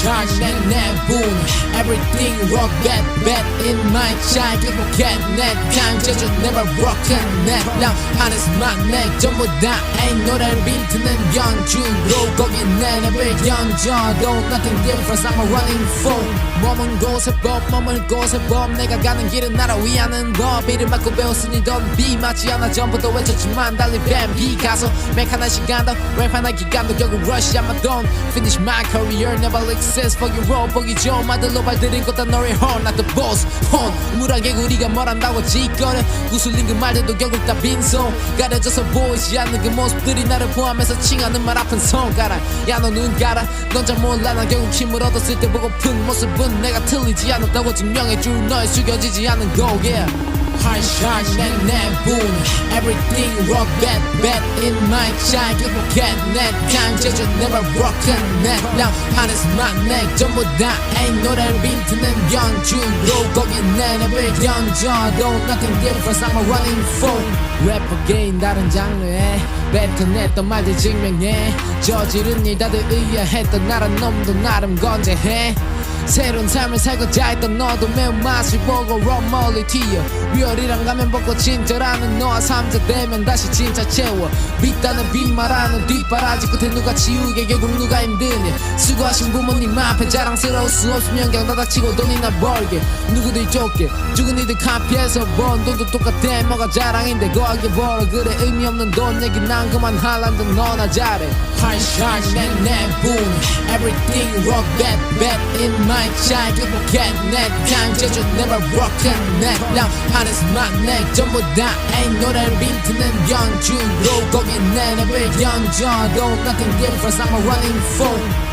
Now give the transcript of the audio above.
shot 내내분 Everything rock bad bad in my child 기록해 내 time 제주 never broken 내랑 하늘's my neck 전부 다 ain't 노래를 비트는 연주로 거기 내 랩을 연주도 nothing different I'm running for 머문 곳에 법 머물 곳에 법. 내가 가는 길은 나를 위하는 법. 이름 맞고 배웠으니 넌비 맞지 않아. 전부터 외쳤지만 달리 뱀비 가서 맥 하나씩 간다 랩 하나 기간도 결국 a done finish my career never exist. For your role 보기 좋은 말들로 발들인 것다 너의 horn not the boss horn. 우물하게 우리가 뭘 한다고 짓거려. 구슬린 그 말들도 결국 다 빈손. 가려져서 보이지 않는 그 모습들이 나를 포함해서 칭하는 말 아픈 손가락. 야 너눈 가라. 넌 잘 몰라. 난 결국 힘을 얻었을 때 보고픈 모습은 내가 틀리지 않았다고 증명해줄 너의 숙여지지 않은 거 yeah High shot 내내분 Everything rock bad bad in my child 기록해 내 time 제주 never broken 내랑 하늘's my neck 전부 다 ain't 노래를 비트는 연주로 거기 내 랩을 연주도 nothing different I'm a running for 래퍼 게임 다른 장르에 뱉어냈던 말들 증명해 저지른 일 다들 의아했던 나란 놈도 나름 건재해 새로운 삶을 살고자 했던 너도 매운맛을 보고 럼멀리 튀어. 리얼이랑 가면 벗고 진짜라는 너와 삼자 되면 다시 진짜 채워. 빗다는 빗말하는 뒷바라지 끝에 누가 치우게 결국 누가 힘드냐 수고하신 부모님 앞에 자랑스러울 수 없으면 그냥 나닥치고 돈이나 벌게. 누구들 쫓게? 죽은 이들 카피해서 번 돈도 똑같아. 뭐가 자랑인데 거하게 벌어 그래? 의미 없는 돈 얘기 난 그만 할란다. 너나 잘해. shot 내내분. Everything rock bad bad in my child 기록해 내 time 제주 never broken 내랑 하늘's my neck 전부 다 ain't 노래를 비트는 연주로 거기 내 랩을 연주도 nothing different I'm a running for